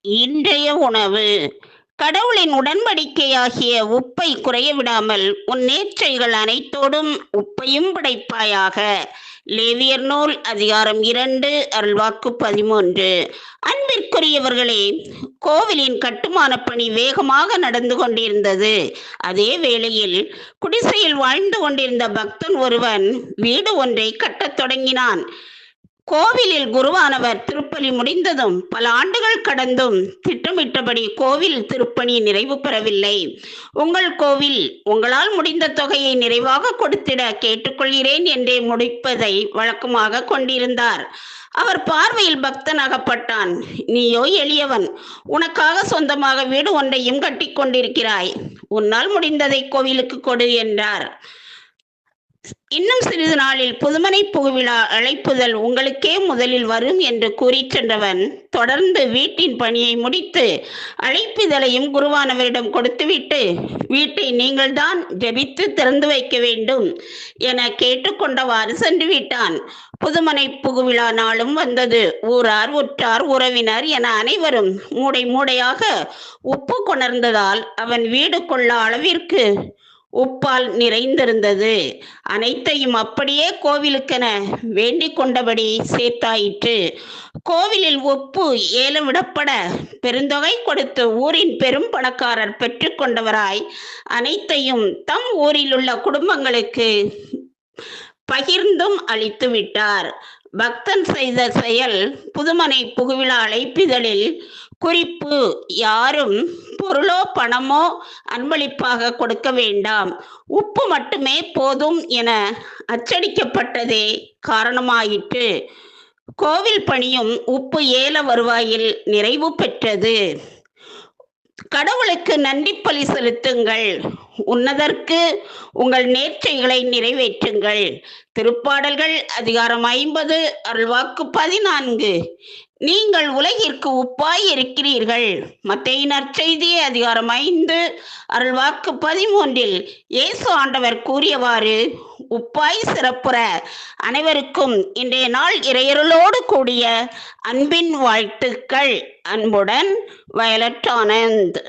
இன்றைய உணவு. கடவுளின் உடன்படிக்கையாகிய உப்பை குறைய விடாமல் உன் நேற்றைகள் அனைத்தோடும் உப்பையும் படைப்பாயாக. லேவியர் நூல் அதிகாரம் இரண்டு அருள்வாக்கு பதிமூன்று. அன்பிற்குரியவர்களே கோவிலின் கட்டுமான பணி வேகமாக நடந்து கொண்டிருந்தது. அதே வேளையில் குடிசையில் வாழ்ந்து கொண்டிருந்த பக்தன் ஒருவன் வீடு ஒன்றை கட்டத் தொடங்கினான். கோவிலில் குருவானவர் திருப்பலி முடிந்ததும் பல ஆண்டுகள் கடந்தும் திட்டமிட்டபடி கோவில் திருப்பணி நிறைவு பெறவில்லை. உங்கள் கோவில் உங்களால் முடிந்த தொகையை நிறைவாக கொடுத்திட கேட்டுக்கொள்கிறேன் என்றே முடிப்பதை வழக்கமாக கொண்டிருந்தார். அவர் பார்வையில் பக்தன் அகப்பட்டான் நீயோ எளியவன் உனக்காக சொந்தமாக வீடு ஒன்றையும் கட்டிக்கொண்டிருக்கிறாய். உன்னால் முடிந்ததை கோவிலுக்கு கொடு என்றார். இன்னும் சிறிது நாளில் புதுமனை புகுவிழா அழைப்புதல் உங்களுக்கே முதலில் வரும் என்று கூறி சென்றவன் தொடர்ந்து வீட்டின் பணியை முடித்து அழைப்புதலையும் குருவானவரிடம் கொடுத்துவிட்டு வீட்டை நீங்கள்தான் ஜெபித்து திறந்து வைக்க வேண்டும் என கேட்டுக்கொண்டவாறு சென்று விட்டான் புதுமனை புகுவிழா நாளும் வந்தது. ஊரார் உற்றார் உறவினர் என அனைவரும் மூடை மூடையாக உப்பு கொணர்ந்ததால் அவன் வீடு கொள்ள அளவிற்கு உப்பால் நிறைந்திருந்தது. அனைத்தையும் அப்படியே கோவிலுக்கென வேண்டிக் கொண்டபடி சேர்த்தாயிற்று. கோவிலில் உப்பு ஏலமிடப்பட பெருந்தொகை கொடுத்து ஊரின் பெரும் பணக்காரர் பெற்றுக்கொண்டவராய் அனைத்தையும் தம் ஊரில் உள்ள குடும்பங்களுக்கு பகிர்ந்தும் அளித்து விட்டார். பக்தன் செய்த செயல் புதுமனை புகுவிழா அழைப்பிதழில் குறிப்பு யாரும் பொருளோ பணமோ அன்பளிப்பாக கொடுக்க வேண்டாம். உப்பு மட்டுமே போதும் என அச்சடிக்கப்பட்டதே காரணமாயிற்று. கோவில் பணியும் உப்பு ஏல வருவாயில் நிறைவு பெற்றது. கடவுளுக்கு நன்றி பலி செலுத்துங்கள். உன்னதற்கு உங்கள் நேர்ச்சைகளை நிறைவேற்றுங்கள். திருப்பாடல்கள் அதிகாரம் ஐம்பது அருள்வாக்கு பதினான்கு. நீங்கள் உலகிற்கு உப்பாய் இருக்கிறீர்கள். மத்திய நற்செய்தி அதிகாரம் ஐந்து அருள்வாக்கு பதிமூன்றில் இயேசு ஆண்டவர் கூறியவாறு உப்பாய் சிறப்புற அனைவருக்கும் இன்றைய நாள் இறையருளோடு கூடிய அன்பின் வாழ்த்துக்கள். அன்புடன் வயலட் ஆனந்த்.